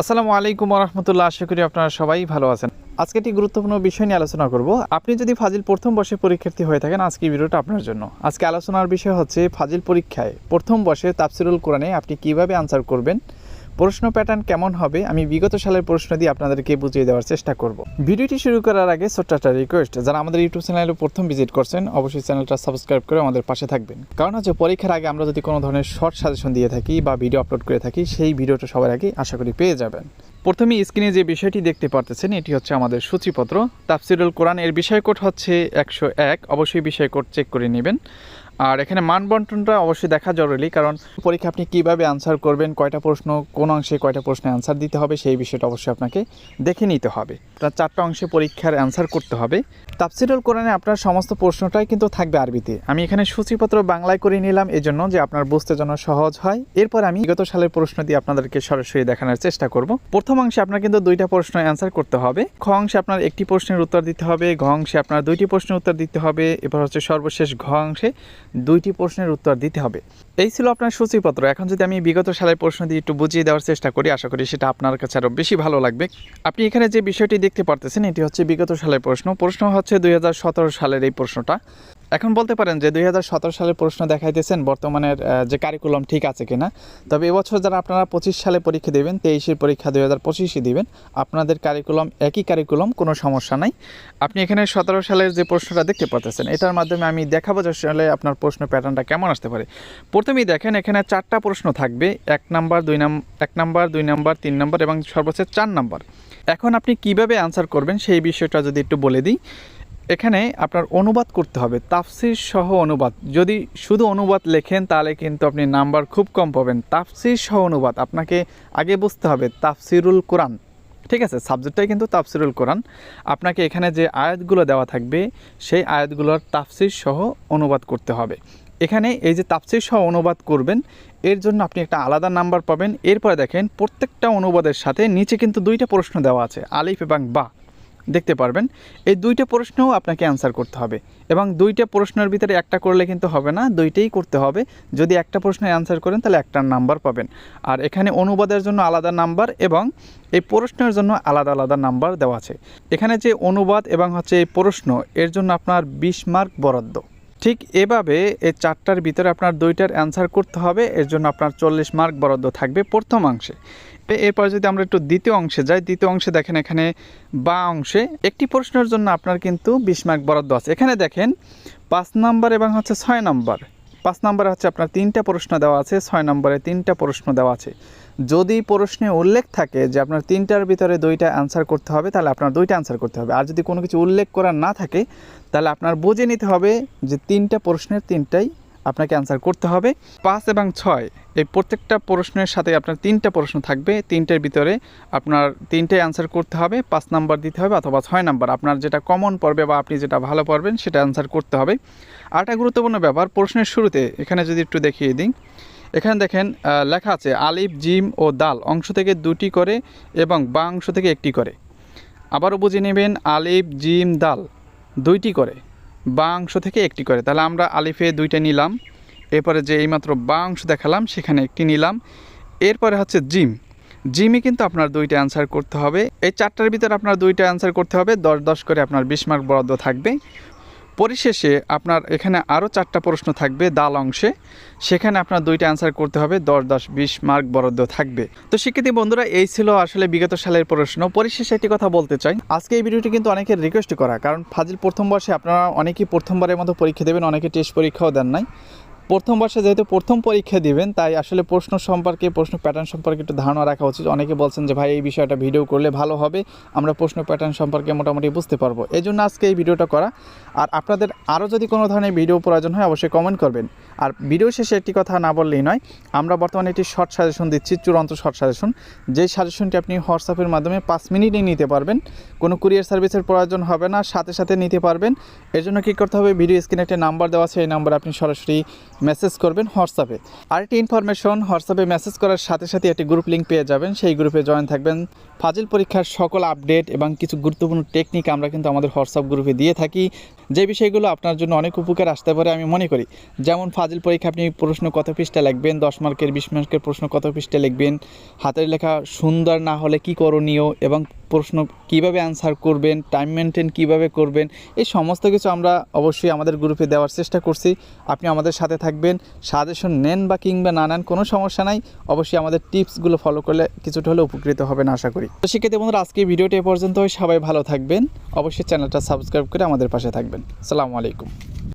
আসসালামু আলাইকুম রহমতুল্লাহ আশা করি আপনারা সবাই ভালো আছেন। আজকে একটি গুরুত্বপূর্ণ বিষয় নিয়ে আলোচনা করব। আপনি যদি ফাজিল প্রথম বর্ষে পরীক্ষার্থী হয়ে থাকেন, আজকে ভিডিওটা আপনার জন্য। আজকে আলোচনার বিষয় হচ্ছে ফাজিল পরীক্ষায় প্রথম বর্ষে তাফসিরুল কোরআনে আপনি কীভাবে আনসার করবেন? প্রশ্ন প্যাটার্ন কেমন হবে, আমি বিগত সালের প্রশ্ন দিয়ে আপনাদেরকে বুঝিয়ে দেওয়ার চেষ্টা করব। ভিডিওটি শুরু করার আগে ছোট্ট একটা রিকোয়েস্ট যারা আমাদের ইউটিউব চ্যানেলে প্রথম ভিজিট করছেন, অবশ্যই চ্যানেলটা সাবস্ক্রাইব করে আমাদের পাশে থাকবেন। কারণ হচ্ছে পরীক্ষার আগে আমরা যদি কোনো ধরনের শর্ট সাজেশন দিয়ে থাকি বা ভিডিও আপলোড করে থাকি, সেই ভিডিওটা সবার আগে আশা করি পেয়ে যাবেন। প্রথমে স্ক্রিনে যে বিষয়টি দেখতে পারতেছেন, এটি হচ্ছে আমাদের সূচিপত্র। তাফসিরুল কোরআন এর বিষয় কোড হচ্ছে একশো এক, অবশ্যই বিষয় কোড চেক করে নেবেন। আর এখানে মান বন্টনটা অবশ্যই দেখা জরুরি, কারণ পরীক্ষা আপনি কীভাবে আনসার করবেন, কয়টা প্রশ্ন, কোন অংশে কয়টা প্রশ্নে আনসার দিতে হবে, সেই বিষয়টা অবশ্যই আপনাকে দেখে নিতে হবে। আপনার চারটা অংশে পরীক্ষার অ্যান্সার করতে হবে। তাফসিরুল কোরআনে আপনার সমস্ত প্রশ্নটাই কিন্তু থাকবে আরবিতে। আমি এখানে সূচিপত্র বাংলায় করে নিলাম, এজন্য যে আপনার বুঝতে যেন সহজ হয়। এরপর আমি বিগত সালের প্রশ্ন দিয়ে আপনাদেরকে সরাসরি দেখানোর চেষ্টা করব। প্রথম অংশে আপনার কিন্তু দুইটা প্রশ্ন অ্যান্সার করতে হবে। খ অংশে আপনার একটি প্রশ্নের উত্তর দিতে হবে, ঘ অংশে আপনার দুইটি প্রশ্নের উত্তর দিতে হবে। এবার হচ্ছে সর্বশেষ ঘ অংশে। দুইটি প্রশ্নের উত্তর দিতে হবে। এই ছিল আপনার সূচিপত্র। এখন যদি আমি বিগত সালের প্রশ্ন দিয়ে একটু বুঝিয়ে দেওয়ার চেষ্টা করি, আশা করি সেটা আপনার কাছে আরও বেশি ভালো লাগবে। আপনি এখানে যে বিষয়টি দেখতে পারতেছেন, এটি হচ্ছে বিগত সালের প্রশ্ন। প্রশ্ন হচ্ছে দুই হাজার সতেরো সালের এই প্রশ্নটা। এখন বলতে পারেন যে দুই সালের প্রশ্ন দেখাইতেছেন বর্তমানের যে কারিকুলাম ঠিক আছে কিনা। তবে এবছর যারা আপনারা পঁচিশ সালে পরীক্ষা দেবেন, তেইশের পরীক্ষা দুই হাজার পঁচিশে দিবেন, আপনাদের কারিকুলাম একই কারিকুলাম কোনো সমস্যা নাই। আপনি এখানে সতেরো সালের যে প্রশ্নটা দেখতে পাচ্ছেন এটার মাধ্যমে আমি দেখাবো যে আসলে আপনার প্রশ্ন প্যাটার্নটা কেমন আসতে পারে। প্রথমেই দেখেন, এখানে চারটা প্রশ্ন থাকবে, এক নাম্বার, দুই নাম, এক নাম্বার, দুই নাম্বার, তিন নাম্বার এবং সর্বোচ্চ চার নাম্বার। এখন আপনি কীভাবে আনসার করবেন সেই বিষয়টা যদি একটু বলে দিই। এখানে আপনার অনুবাদ করতে হবে, তাফসির সহ অনুবাদ। যদি শুধু অনুবাদ লেখেন, তাহলে কিন্তু আপনি নাম্বার খুব কম পাবেন। তাফসির সহ অনুবাদ, আপনাকে আগে বুঝতে হবে, তাফসিরুল কোরআন। ঠিক আছে, সাবজেক্টটাই কিন্তু তাফসিরুল কোরআন। আপনাকে এখানে যে আয়াতগুলো দেওয়া থাকবে, সেই আয়াতগুলোর তাফসির সহ অনুবাদ করতে হবে। এখানে এই যে তাফসির সহ অনুবাদ করবেন, এর জন্য আপনি একটা আলাদা নাম্বার পাবেন। এরপরে দেখেন, প্রত্যেকটা অনুবাদের সাথে নিচে কিন্তু দুইটা প্রশ্ন দেওয়া আছে, আলিফ এবং বা। দেখতে পারবেন। এই দুইটা প্রশ্নও আপনাকে অ্যান্সার করতে হবে। এবং দুইটা প্রশ্নের ভিতরে একটা করলে কিন্তু হবে না, দুইটাই করতে হবে। যদি একটা প্রশ্নের অ্যান্সার করেন, তাহলে একটার নাম্বার পাবেন। আর এখানে অনুবাদের জন্য আলাদা নাম্বার এবং এই প্রশ্নের জন্য আলাদা আলাদা নাম্বার দেওয়া আছে। এখানে যে অনুবাদ এবং হচ্ছে এই প্রশ্ন, এর জন্য আপনার বিশ মার্ক বরাদ্দ। ঠিক এভাবে এই চারটার ভিতরে আপনার দুইটার অ্যান্সার করতে হবে, এর জন্য আপনার চল্লিশ মার্ক বরাদ্দ থাকবে প্রথম অংশে। এ- এরপর যদি আমরা একটু দ্বিতীয় অংশে যাই, দ্বিতীয় অংশে দেখেন এখানে বা অংশে একটি প্রশ্নের জন্য আপনার কিন্তু বিশ মার্ক বরাদ্দ আছে। এখানে দেখেন পাঁচ নাম্বার এবং হচ্ছে ছয় নাম্বার। পাঁচ নম্বরে হচ্ছে আপনার তিনটা প্রশ্ন দেওয়া আছে, ছয় নম্বরে তিনটা প্রশ্ন দেওয়া আছে। যদি প্রশ্নে উল্লেখ থাকে যে আপনার তিনটার ভিতরে দুইটা অ্যান্সার করতে হবে, তাহলে আপনার দুইটা অ্যান্সার করতে হবে। আর যদি কোনো কিছু উল্লেখ করা না থাকে, তাহলে আপনার বুঝে নিতে হবে যে তিনটা প্রশ্নের তিনটাই আপনাকে অ্যান্সার করতে হবে। পাঁচ এবং ছয় এই প্রত্যেকটা প্রশ্নের সাথে আপনার তিনটা প্রশ্ন থাকবে, তিনটের ভিতরে আপনার তিনটে অ্যান্সার করতে হবে, পাঁচ নাম্বার দিতে হবে অথবা ছয় নাম্বার আপনার যেটা কমন পড়বে বা আপনি যেটা ভালো পড়বেন সেটা অ্যান্সার করতে হবে। আর একটা গুরুত্বপূর্ণ ব্যাপার, প্রশ্নের শুরুতে এখানে যদি একটু দেখিয়ে দিই, এখানে দেখেন লেখা আছে, আলিফ, জিম ও দাল অংশ থেকে দুটি করে এবং বা অংশ থেকে একটি করে। আবারও বুঝে নেবেন, আলিফ, জিম, দাল দুইটি করে, বা অংশ থেকে একটি করে। তাহলে আমরা আলিফে দুইটা নিলাম। এরপরে যে এইমাত্র বা অংশ দেখালাম, সেখানে একটি নিলাম। এরপরে হচ্ছে জিম। জিমে কিন্তু আপনার দুইটা অ্যান্সার করতে হবে। এই চারটার ভিতরে আপনার দুইটা অ্যান্সার করতে হবে। দশ দশ করে আপনার বিশ মার্ক বরাদ্দ থাকবে। পরিশেষে আপনার এখানে আরও চারটা প্রশ্ন থাকবে দাল অংশে। সেখানে আপনার দুইটা অ্যান্সার করতে হবে। দশ দশ, বিশ মার্ক বরাদ্দ থাকবে। তো শিক্ষার্থী বন্ধুরা, এই ছিল আসলে বিগত সালের প্রশ্ন। পরিশেষে একটি কথা বলতে চাই। আজকে এই ভিডিওটি কিন্তু অনেকের রিকোয়েস্ট করা। কারণ ফাজিল প্রথম বর্ষে আপনারা অনেকেই প্রথমবারের মতো পরীক্ষা দেবেন, অনেকে টেস্ট পরীক্ষাও দেন নাই। প্রথম বর্ষে যেহেতু প্রথম পরীক্ষা দিবেন, তাই আসলে প্রশ্ন সম্পর্কে, প্রশ্ন প্যাটার্ন সম্পর্কে একটু ধারণা রাখা উচিত। অনেকে বলছেন যে, ভাই, এই বিষয়টা ভিডিও করলে ভালো হবে, আমরা প্রশ্ন প্যাটার্ন সম্পর্কে মোটামুটি বুঝতে পারব। এই জন্য আজকে এই ভিডিওটা করা। আর আপনাদের আরও যদি কোনো ধরনের ভিডিও প্রয়োজন হয়, অবশ্যই কমেন্ট করবেন। আর ভিডিও শেষে একটি কথা না বললেই নয়, আমরা বর্তমানে একটি শর্ট সাজেশন দিচ্ছি, চূড়ান্ত শর্ট সাজেশন যেই সাজেশনটি আপনি হোয়াটসঅ্যাপের মাধ্যমে পাঁচ মিনিটেই নিতে পারবেন, কোনো কুরিয়ার সার্ভিসের প্রয়োজন হবে না, সাথে সাথে নিতে পারবেন। এর জন্য কী করতে হবে ভিডিও স্ক্রিনে একটা নাম্বার দেওয়া আছে, এই নাম্বারে আপনি সরাসরি মেসেজ করবেন হোয়াটসঅ্যাপে আরেকটি ইনফরমেশন হোয়াটসঅ্যাপে মেসেজ করার সাথে সাথে একটি গ্রুপ লিঙ্ক পেয়ে যাবেন, সেই গ্রুপে জয়েন থাকবেন। ফাজিল পরীক্ষার সকল আপডেট এবং কিছু গুরুত্বপূর্ণ টেকনিক আমরা কিন্তু আমাদের হোয়াটসঅ্যাপ গ্রুপে দিয়ে থাকি। যে বিষয়গুলো আপনার জন্য অনেক উপকার আসতে পারে আমি মনে করি, যেমন ফাজিল পরীক্ষা আপনি প্রশ্ন কত পৃষ্ঠা লিখবেন? দশ মার্কের, বিশ মার্কের প্রশ্ন কত পৃষ্ঠা লিখবেন? হাতের লেখা সুন্দর না হলে কি করণীয়? এবং প্রশ্ন কীভাবে অ্যান্সার করবেন? টাইম মেনটেন কীভাবে করবেন? এই সমস্ত কিছু আমরা অবশ্যই আমাদের গ্রুপে দেওয়ার চেষ্টা করছি। আপনি আমাদের সাথে থাকবেন। সাজেশন নেন বা কিংবা না নেন, কোনো সমস্যা নাই। অবশ্যই আমাদের টিপসগুলো ফলো করলে কিছুটা হলে উপকৃত হবেন আশা করি। তো সেক্ষেত্রে বন্ধুরা, আজকে ভিডিওটি এ পর্যন্ত সবাই ভালো থাকবেন। অবশ্যই চ্যানেলটা সাবস্ক্রাইব করে আমাদের পাশে থাকবেন। সালামু আলাইকুম।